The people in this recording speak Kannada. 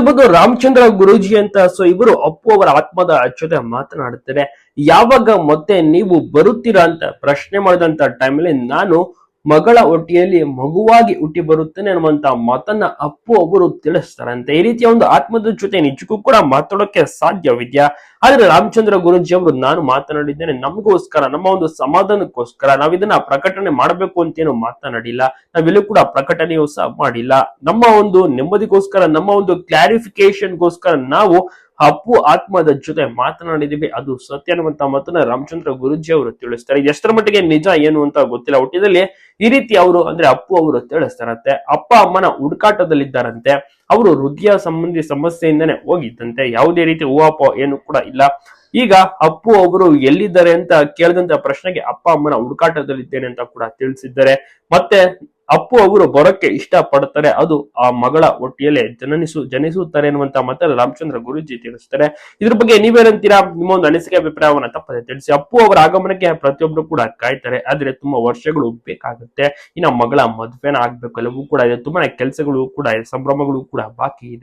ನೋಡ್ತಿರ್ಬೋದು ರಾಮಚಂದ್ರ ಗುರೂಜಿ ಅಂತ ಸೊ ಇವರು ಅಪ್ಪು ಅವರ ಆತ್ಮದ ಜೊತೆ ಮಾತನಾಡುತ್ತಾರೆ ಯಾವಾಗ ಮತ್ತೆ ನೀವು ಬರುತ್ತೀರಾ ಅಂತ ಪ್ರಶ್ನೆ ಮಾಡಿದಂತ ಟೈಮಲ್ಲಿ ನಾನು ಮಗಳ ಒಟ್ಟಿಯಲ್ಲಿ ಮಗುವಾಗಿ ಹುಟ್ಟಿ ಬರುತ್ತೇನೆ ಅನ್ನುವಂತ ಮಾತನ್ನ ಅಪ್ಪು ಅವರು ತಿಳಿಸ್ತಾರಂತೆ ಈ ರೀತಿಯ ಒಂದು ಆತ್ಮದ ಜೊತೆ ನಿಜಕ್ಕೂ ಕೂಡ ಮಾತಾಡೋಕೆ ಸಾಧ್ಯವಿದ್ಯಾ? ಆದ್ರೆ ರಾಮಚಂದ್ರ ಗುರುಜಿ ಅವರು ನಾನು ಮಾತನಾಡಿದ್ದೇನೆ, ನಮಗೋಸ್ಕರ, ನಮ್ಮ ಒಂದು ಸಮಾಧಾನಕ್ಕೋಸ್ಕರ ನಾವು ಇದನ್ನ ಪ್ರಕಟಣೆ ಮಾಡಬೇಕು ಅಂತೇನು ಮಾತನಾಡಿಲ್ಲ. ನಾವೆಲ್ಲೂ ಕೂಡ ಪ್ರಕಟಣೆಯೂ ಸಹ ಮಾಡಿಲ್ಲ. ನಮ್ಮ ಒಂದು ನೆಮ್ಮದಿಗೋಸ್ಕರ, ನಮ್ಮ ಒಂದು ಕ್ಲಾರಿಫಿಕೇಶನ್ಗೋಸ್ಕರ ನಾವು ಅಪ್ಪು ಆತ್ಮದ ಜೊತೆ ಮಾತನಾಡಿದೀವಿ ಅದು ಸತ್ಯ ಅನ್ನುವಂತ ಮಾತನ್ನ ರಾಮಚಂದ್ರ ಗುರುಜಿ ಅವರು ತಿಳಿಸ್ತಾರೆ. ಎಷ್ಟರ ಮಟ್ಟಿಗೆ ನಿಜ, ಏನು ಅಂತ ಗೊತ್ತಿಲ್ಲ. ಒಟ್ಟಿನಲ್ಲಿ ಈ ರೀತಿ ಅವರು ಅಂದ್ರೆ ಅಪ್ಪು ಅವರು ತಿಳಿಸ್ತಾರಂತೆ. ಅಪ್ಪ, ಅಮ್ಮನ ಹುಡುಕಾಟದಲ್ಲಿದ್ದಾರಂತೆ. ಅವರು ಹೃದಯ ಸಂಬಂಧಿ ಸಮಸ್ಯೆಯಿಂದನೇ ಹೋಗಿದ್ದಂತೆ. ಯಾವುದೇ ರೀತಿ ಹೂವಾಪ ಏನು ಕೂಡ ಇಲ್ಲ. ಈಗ ಅಪ್ಪು ಅವರು ಎಲ್ಲಿದ್ದಾರೆ ಅಂತ ಕೇಳಿದಂತ ಪ್ರಶ್ನೆಗೆ ಅಪ್ಪ, ಅಮ್ಮನ ಹುಡುಕಾಟದಲ್ಲಿದ್ದೇನೆ ಅಂತ ಕೂಡ ತಿಳಿಸಿದ್ದಾರೆ. ಮತ್ತೆ ಅಪ್ಪು ಅವರು ಬರೋಕ್ಕೆ ಇಷ್ಟ ಪಡ್ತಾರೆ ಅದು ಆ ಮಗಳ ಒಟ್ಟಿಯಲ್ಲೇ ಜನನಿಸು, ಜನಿಸುತ್ತಾರೆ ಎನ್ನುವಂತ ಮತ ರಾಮಚಂದ್ರ ಗುರುಜಿ ತಿಳಿಸ್ತಾರೆ. ಇದ್ರ ಬಗ್ಗೆ ನೀವೇನಂತೀರಾ? ನಿಮ್ಮ ಒಂದು ಅನಿಸಿಕೆ, ಅಭಿಪ್ರಾಯವನ್ನ ತಪ್ಪದೆ ತಿಳಿಸಿ. ಅಪ್ಪು ಅವರ ಆಗಮನಕ್ಕೆ ಪ್ರತಿಯೊಬ್ರು ಕೂಡ ಕಾಯ್ತಾರೆ. ಆದ್ರೆ ತುಂಬಾ ವರ್ಷಗಳು ಬೇಕಾಗುತ್ತೆ ಇನ್ನ ಮಗಳ ಮದುವೆನ ಆಗ್ಬೇಕು. ಎಲ್ಲವೂ ಕೂಡ ಇದೆ. ತುಂಬಾನೇ ಕೆಲಸಗಳು ಕೂಡ ಸಂಭ್ರಮಗಳು ಕೂಡ ಬಾಕಿ ಇದೆ.